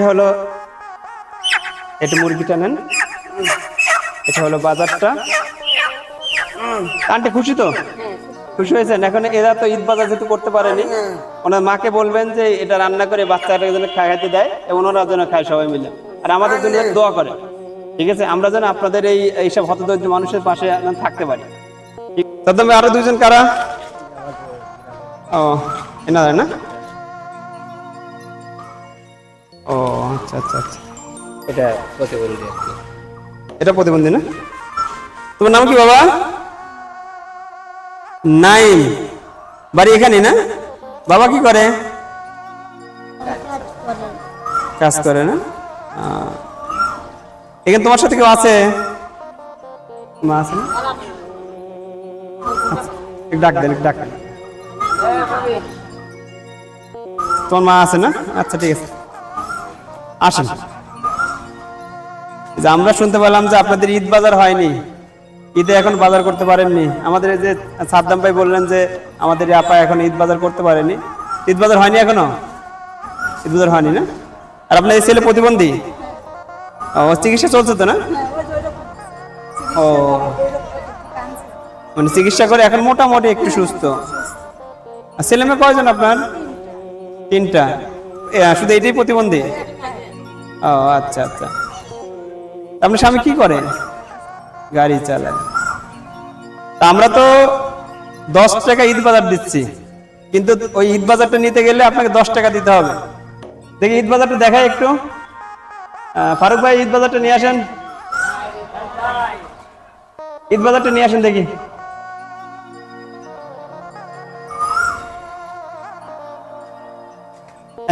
এটা হলো, এটা মুরগিটা নেন। এটা হলো বাজারটা। আন্টি, খুশি তো? খুশি হয়েছেন? এখন এরা তো ঈদ বাজার যেহেতু করতে পারেনি, ওনার মাকে বলবেন যে এটা রান্না করে বাচ্চাটা যেন খাইতে দেয় এবং ওনারা যেন খায় সবাই মিলে। আর আমাদের জন্য দোয়া করে। ঠিক আছে? আমরা যেন আপনাদের এই, এইসব হতদরিদ্র মানুষের পাশে থাকতে পারি। তার আরও দুইজন কারা? ও, এনারা, না? আচ্ছা আচ্ছা আচ্ছা। এটা প্রতিবন্ধী আর কি। এটা প্রতিবন্ধী না? তোমার নাম কি বাবা? নাইম। বাড়ি এখানে না? বাবা কি করে? কাজ করে না? এখানে তোমার সাথে কেউ আছে? মা আছে না? আচ্ছা, ডাক দেন ডাক তোমার মা আছে না? আচ্ছা ঠিক আছে। আসেন। যে আমরা শুনতে পেলাম যে আপনাদের ঈদ বাজার হয়নি। ঈদে এখন বাজার করতে পারেননি। আমাদের যে সাদ্দাম ভাই বললেন যে আমাদের আপা এখন ঈদ বাজার করতে পারেনি। ঈদ বাজার হয়নি এখনও? ঈদ বাজার হয়নি না? আর আপনার এই ছেলে প্রতিবন্ধী? ও, চিকিৎসা চলছে তো না? ও। মানে চিকিৎসা করে এখন মোটামুটি একটু সুস্থ। আর ছেলে মেয়ে কয়জন আপনার? তিনটা। শুধু এটাই প্রতিবন্ধী? ও আচ্ছা আচ্ছা। আপনার স্বামী কি করে? গাড়ি চালায়। তা আমরা তো দশ টাকা ঈদ বাজার দিচ্ছি, কিন্তু ওই ঈদ বাজারটা নিতে গেলে আপনাকে দশ টাকা দিতে হবে। দেখি ঈদ বাজারটা দেখায় একটু। ফারুক ভাই, ঈদ বাজারটা নিয়ে আসেন। ঈদ বাজারটা নিয়ে আসেন দেখি।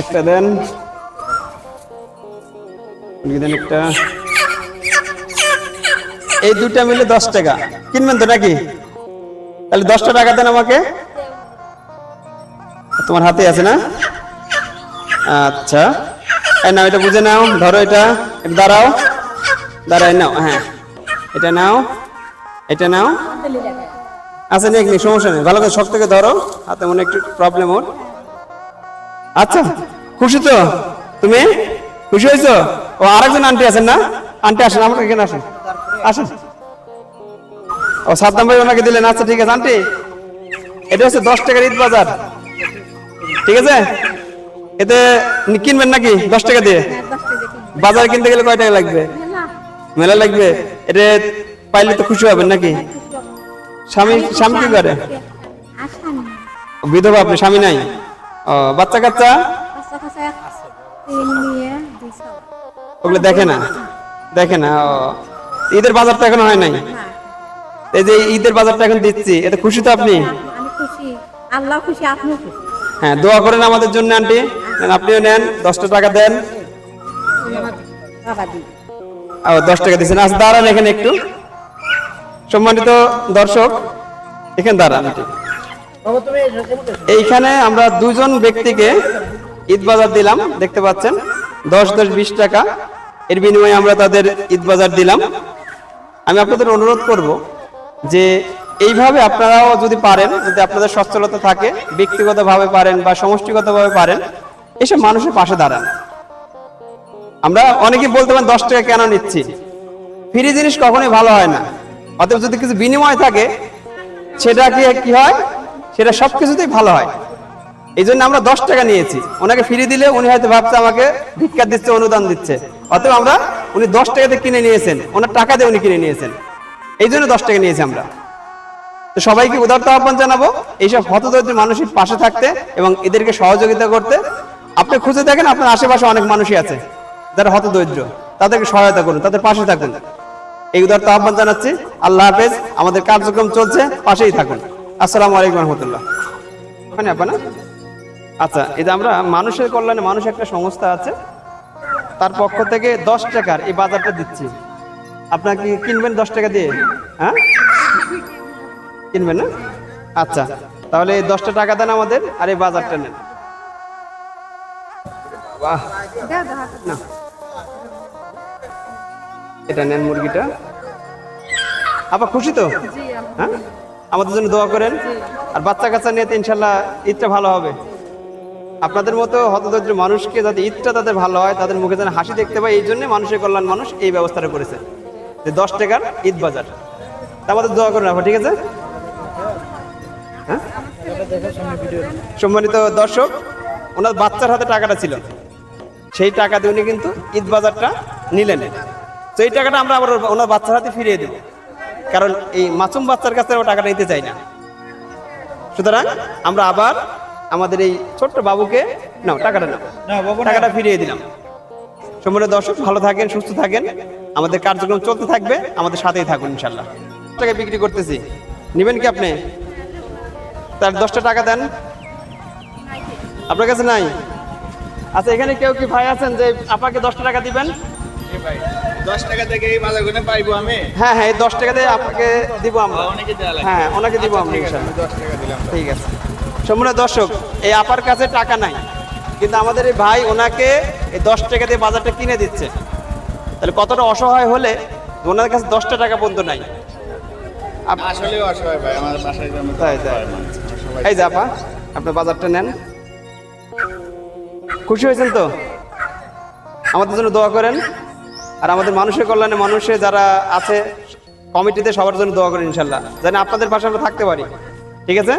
একটা দেন। দেন একটা। এই দুটা মিলে দশ টাকা। কিনবেন তো নাকি? তাহলে দশটা টাকা দেন আমাকে। তোমার হাতে আছে না? আচ্ছা। এই নাও, এটা বুঝে নাও। ধরো এটা। দাঁড়াও। দাঁড়াই নাও হ্যাঁ। এটা নাও। এটা নাও। আচ্ছা নেই নেই সমস্যা নেই। ভালো করে শক্ত থেকে ধরো। হাতে মনে একটু প্রবলেম ওর। আচ্ছা খুশি তো? তুমি? খুশি হয়েছো? ও, আরেকজন আন্টি আছেন না? আন্টি আসেন আমার এখানে আসেন। আসেন। ও, সাদ্দাম ভাই ওনাকে দিলেন। আচ্ছা ঠিক আছে আন্টি এটা হচ্ছে দশ টাকার ঈদ বাজার। ঠিক আছে? এতে কিনবেন নাকি দশ টাকা দিয়ে? বাজার কিনতে গেলে কয় টাকা লাগবে? মেলা লাগবে। এটা পাইলে তো খুশি হবেন নাকি? স্বামী স্বামী কি করে? বিধবা আপনি, স্বামী নাই? ও, বাচ্চা কাচ্চা? ওগুলো দেখে না দেখে না ও। ঈদের বাজারটা এখন হয় নাই? এই যে ঈদের বাজারটা এখন দিচ্ছি এতে খুশি তো আপনি? আল্লাহ খুশি আপনিও খুশি। হ্যাঁ দোয়া করেন আমাদের জন্য আন্টি। আপনিও নেন দশটা টাকা দেন। ও দশ টাকা দিচ্ছেন আচ্ছা দাঁড়ান এখানে একটু। সম্মানিত দর্শক এখানে দাঁড়ান একটু। এইখানে আমরা দুজন ব্যক্তিকে ঈদ বাজার দিলাম দেখতে পাচ্ছেন। দশ দশ, বিশ টাকা। এর বিনিময়ে আমরা তাদের ঈদ বাজার দিলাম। আমি আপনাদের অনুরোধ করব যে এইভাবে আপনারাও যদি পারেন, যদি আপনাদের সচ্ছলতা থাকে, ব্যক্তিগতভাবে পারেন বা সমষ্টিগতভাবে পারেন এসব মানুষের পাশে দাঁড়ান। আমরা অনেকে বলতে পারেন, দশ টাকা কেন নিচ্ছি? ফ্রি জিনিস কখনোই ভালো হয় না। অতএব যদি কিছু বিনিময় থাকে সেটা কি হয়? সেটা সব কিছুতেই ভালো হয়। এই জন্য আমরা দশ টাকা নিয়েছি। ওনাকে ফিরে দিলে উনি হয়তো ভাবছে আমাকে ভিক্ষা দিচ্ছে, অনুদান দিচ্ছে। অতএব আমরা উনি দশ টাকাতে কিনে নিয়েছেন, ওনার টাকা দিয়ে উনি কিনে নিয়েছেন। এই জন্য দশ টাকা নিয়েছি আমরা। তো সবাইকে উদারত আহ্বান জানাব, এইসব হতদরিদ্র মানুষের পাশে থাকতে এবং এদেরকে সহযোগিতা করতে। আপনি খুঁজে দেখেন, আপনার আশেপাশে অনেক মানুষই আছে যারা হতদরিদ্র। তাদেরকে সহায়তা করুন, তাদের পাশে থাকুন। এই উদারত আহ্বান জানাচ্ছি। আল্লাহ হাফেজ, আমাদের কার্যক্রম চলছে, পাশেই থাকুন। আসসালামু আলাইকুম রহমতুল্লাহ। ওখানে আপা না? আচ্ছা এই যে আমরা মানুষের কল্যাণে মানুষ একটা সংস্থা আছে তার পক্ষ থেকে দশ টাকার এই বাজারটা দিচ্ছি। আপনার কি কিনবেন দশ টাকা দিয়ে? হ্যাঁ? কিনবেন না? আচ্ছা তাহলে এই দশটা টাকা দেন আমাদের আর এই বাজারটা নেন। বাহ। না। এটা নেন মুরগিটা। আপা খুশি তো? হ্যাঁ? আমাদের জন্য দোয়া করেন। আর বাচ্চা কাচ্চা নিয়ে তো ইনশাল্লাহ ঈদটা ভালো হবে। আপনাদের মতো হতদরিদ্র মানুষকে যাতে ঈদটা তাদের ভালো হয়, তাদের মুখে যেন হাসি দেখতে পায় এই জন্য মানুষের কল্যাণ মানুষ এই ব্যবস্থাটা করেছে। যে দশ টাকার ঈদ বাজার। তা আমাদের দোয়া করুন আপা, ঠিক আছে? হ্যাঁ? সম্মানিত দর্শক, ওনার বাচ্চার হাতে টাকাটা ছিল। সেই টাকা দিয়ে উনি কিন্তু ঈদ বাজারটা নিলেন। তো এই টাকাটা আমরা আবার ওনার বাচ্চার হাতে ফিরিয়ে দেব। কারণ এই মাসুম বাচ্চার কাছে ও টাকাটা নিতে চাই না। সুতরাং আমরা আবার আমাদের এই ছোট্ট বাবুকে নাও টাকাটা নাও। টাকাটা ফিরিয়ে দিলাম। সম্মানিত দর্শক ভালো থাকেন সুস্থ থাকেন। আমাদের কার্যক্রম চলতে থাকবে। আমাদের সাথেই থাকুন ইনশাল্লাহ টাকা বিক্রি করতেছি। নেবেন কি আপনি? তার দশটা টাকা দেন। আপনার কাছে নাই? আচ্ছা এখানে কেউ কি ভাই আছেন যে আপনাকে দশটা টাকা দিবেন? দশ টাকা থেকে এই বাজার পাইবো আমি। হ্যাঁ হ্যাঁ এই দশ টাকা দিয়ে আপনাকে দিব আমরা। হ্যাঁ ওনাকে দিব আমরা ঠিক ইনশাল্লাহ দশ টাকা দিলাম। ঠিক আছে। সম্পূর্ণ দর্শক এই আপার কাছে টাকা নাই। কিন্তু আমাদের এই ভাই ওনাকে এই দশ টাকা দিয়ে বাজারটা কিনে দিচ্ছে। তাহলে কতটা অসহায় হলে ওনার কাছে দশটা টাকা পর্যন্ত নাই? আসলেও অসহায় ভাই আমার বাসায় তাই তাই। এই যে আপা আপনার বাজারটা নেন। খুশি হয়েছেন তো? আমাদের জন্য দোয়া করেন। আর আমাদের মানুষের কল্যাণে মানুষে যারা আছে কমিটিতে সবার জন্য দোয়া করেন ইনশাল্লাহ। যেন আপনাদের পাশে আমরা থাকতে পারি। ঠিক আছে?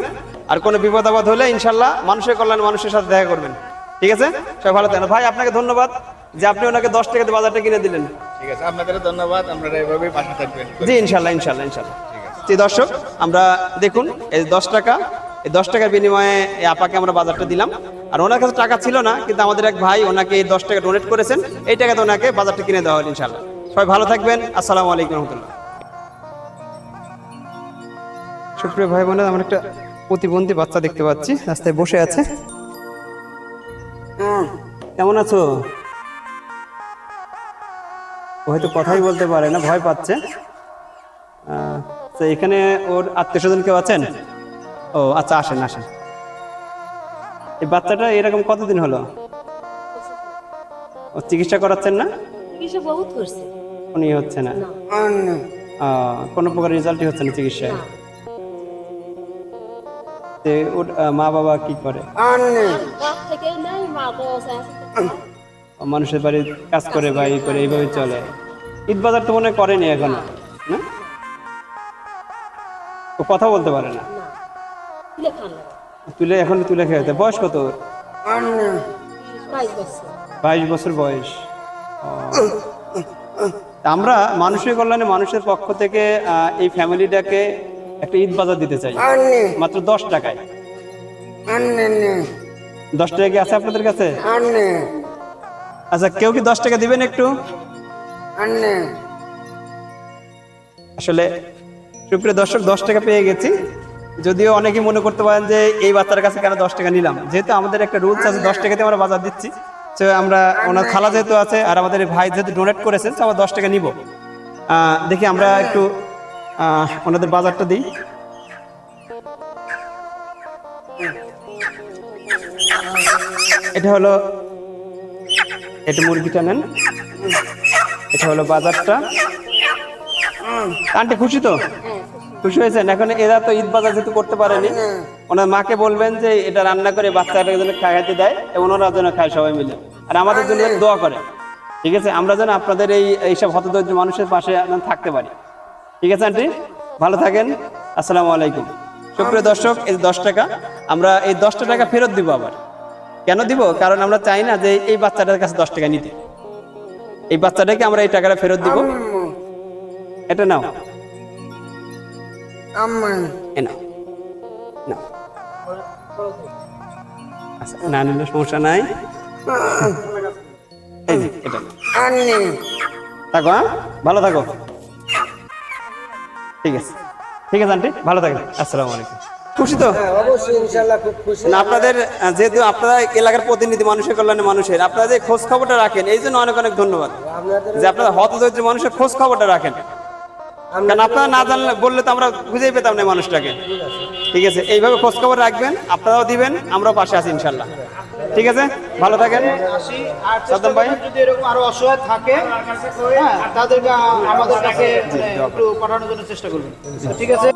আর কোনো বিপদ আপদ হলে ইনশাল্লাহ মানুষের কল্যাণ মানুষের সাথে দেখা করবেন। ঠিক আছে? সবাই ভালো থাকেন। ভাই আপনাকে ধন্যবাদ যে আপনি ওনাকে দশ টাকাতে বাজারটা কিনে দিলেন। ঠিক আছে আপনাদের ধন্যবাদ। আপনারা এভাবেই পাশে থাকবেন। জি ইনশাল্লাহ ইনশাল্লাহ ইনশাল্লাহ। জি দর্শক আমরা দেখুন এই দশ টাকা এই দশ টাকার বিনিময়ে এই আপাকে আমরা বাজারটা দিলাম। আর ওনার কাছে টাকা ছিল না কিন্তু আমাদের এক ভাই ওনাকে এই দশ টাকা ডোনেট করেছেন। এই টাকাতে ওনাকে বাজারটা কিনে দেওয়া হলো ইনশাল্লাহ। সবাই ভালো থাকবেন। আসসালামু আলাইকুম রহমতুল্লাহ। সুপ্রিয় ভাই বোনের আমার একটা প্রতিবন্ধী বাচ্চা দেখতে পাচ্ছি রাস্তায় বসে আছে। কেমন আছো? হয়তো কথাই বলতে পারে না ভয় পাচ্ছে। তো এখানে ওর আত্মীয় স্বজন কেউ আছেন? ও আচ্ছা আসেন আসেন। এই বাচ্চাটা এরকম কতদিন হলো? ও চিকিৎসা করাচ্ছেন না? চিকিৎসা বহুত করছে। উনি হচ্ছে না। কোনো প্রকার রেজাল্টই হচ্ছে না চিকিৎসায়? তে মা বাবা কি করে? মানুষের বাড়ি কাজ করে বা এই করে এইভাবে চলে। ঈদ বাজার তো মনে করেনি এখনও না? ও কথা বলতে পারে না। তুলে খান তুলে এখন তুলে খেতে বয়স কত ওর? বাইশ বছর বয়স। আমরা মানুষের কল্যাণে মানুষের পক্ষ থেকে এই ফ্যামিলিটাকে একটা ঈদ বাজার দিতে চাই। মাত্র দশ টাকায়। দশ টাকা কি আছে আপনাদের কাছে? আচ্ছা কেউ কি দশ টাকা দিবেন একটু? আসলে সুপ্রিয় দর্শক দশ টাকা পেয়ে গেছি। যদিও অনেকেই মনে করতে পারেন যে এই বাচ্চার কাছে কেন দশ টাকা নিলাম। যেহেতু আমাদের একটা রুলস আছে দশ টাকাতে আমরা বাজার দিচ্ছি। তো আমরা ওনার খালা যেহেতু আছে আর আমাদের ভাই যেহেতু ডোনেট করেছেন তো আমরা দশ টাকা নিব। দেখি আমরা একটু ওনাদের বাজারটা দিই। এটা হলো, এটা মুরগিটা নেন। এটা হলো বাজারটা। আন্টি, খুশি তো? খুশি হয়েছেন? এখন এরা তো ঈদ বাজার যেহেতু করতে পারেনি, ওনার মাকে বলবেন যে এটা রান্না করে বাচ্চাটাকে যেন খাইতে দেয় এবং ওনারা যেন খায় সবাই মিলে। আর আমাদের জন্য দোয়া করে। ঠিক আছে? আমরা যেন আপনাদের এই এইসব হতদরিদ্র মানুষের পাশে থাকতে পারি। ঠিক আছে আন্টি? ভালো থাকেন। আসসালামু আলাইকুম। সুপ্রিয় দর্শক এই দশ টাকা আমরা এই দশটা টাকা ফেরত দিব আবার। কেন দিব? কারণ আমরা চাই না যে এই বাচ্চাটার কাছে দশ টাকা নিতে। এই বাচ্চাটাকে আমরা এই টাকাটা ফেরত দিব। এটা নাও। আচ্ছা না নিলে সমস্যা নাই। হ্যাঁ? ভালো থাকো। ঠিক আছে। ঠিক আছে আন্টি? ভালো থাকেন। আসসালামু আলাইকুম। খুশি তো? না, আপনাদের যেহেতু আপনারা এলাকার প্রতিনিধি মানুষের কল্যাণে মানুষের আপনারা যে খোঁজ খবরটা রাখেন এই জন্য অনেক অনেক ধন্যবাদ। যে আপনারা হতদরিদ্র মানুষের খোঁজ খবরটা রাখেন। কারণ আপনারা না জানলে বললে তো আমরা বুঝেই পেতাম না মানুষটাকে। ঠিক আছে? এইভাবে খোঁজ খবর রাখবেন আপনারাও দিবেন আমরাও পাশে আছি ইনশাল্লাহ। ঠিক আছে? ভালো থাকেন। সাদ্দাম ভাই? যদি এরকম আরও অসহায় থাকে হ্যাঁ তাদেরকে আমাদের কাছে মানে একটু পাঠানোর জন্য চেষ্টা করবেন। ঠিক আছে?